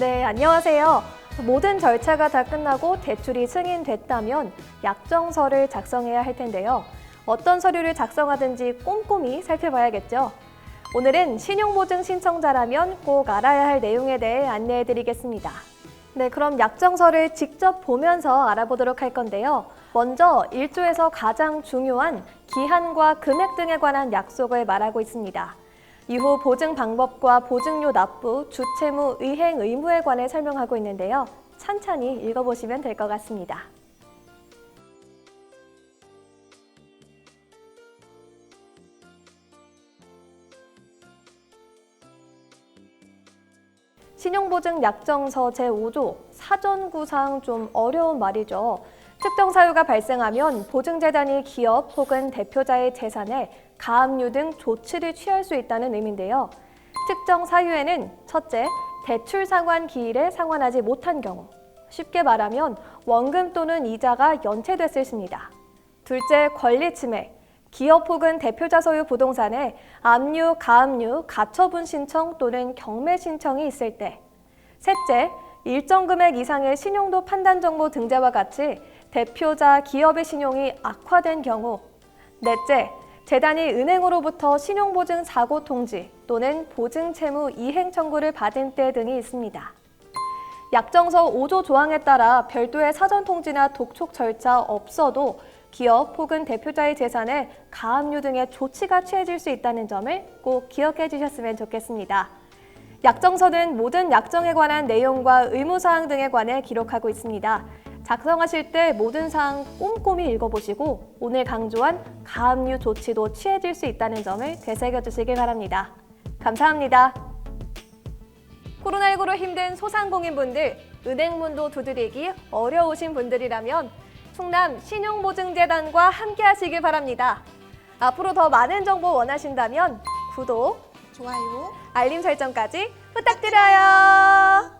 네, 안녕하세요. 모든 절차가 다 끝나고 대출이 승인됐다면 약정서를 작성해야 할 텐데요. 어떤 서류를 작성하든지 꼼꼼히 살펴봐야겠죠. 오늘은 신용보증 신청자라면 꼭 알아야 할 내용에 대해 안내해 드리겠습니다. 네, 그럼 약정서를 직접 보면서 알아보도록 할 건데요. 먼저 1조에서 가장 중요한 기한과 금액 등에 관한 약속을 말하고 있습니다. 이후 보증 방법과 보증료 납부, 주채무 의행 의무에 관해 설명하고 있는데요. 찬찬히 읽어보시면 될 것 같습니다. 신용보증 약정서 제5조 사전구상 좀 어려운 말이죠. 특정 사유가 발생하면 보증재단이 기업 혹은 대표자의 재산에 가압류 등 조치를 취할 수 있다는 의미인데요. 특정 사유에는 첫째, 대출 상환 기일에 상환하지 못한 경우. 쉽게 말하면 원금 또는 이자가 연체됐을 시입니다. 둘째, 권리 침해. 기업 혹은 대표자 소유 부동산에 압류, 가압류, 가처분 신청 또는 경매 신청이 있을 때. 셋째, 일정 금액 이상의 신용도 판단 정보 등재와 같이 대표자 기업의 신용이 악화된 경우. 넷째, 재단이 은행으로부터 신용보증 사고 통지 또는 보증 채무 이행 청구를 받은 때 등이 있습니다. 약정서 5조 조항에 따라 별도의 사전 통지나 독촉 절차 없어도 기업 혹은 대표자의 재산에 가압류 등의 조치가 취해질 수 있다는 점을 꼭 기억해 주셨으면 좋겠습니다. 약정서는 모든 약정에 관한 내용과 의무사항 등에 관해 기록하고 있습니다. 작성하실 때 모든 사항 꼼꼼히 읽어보시고 오늘 강조한 가압류 조치도 취해질 수 있다는 점을 되새겨 주시길 바랍니다. 감사합니다. 코로나19로 힘든 소상공인분들, 은행문도 두드리기 어려우신 분들이라면 충남 신용보증재단과 함께 하시길 바랍니다. 앞으로 더 많은 정보 원하신다면 구독, 좋아요. 알림 설정까지 부탁드려요.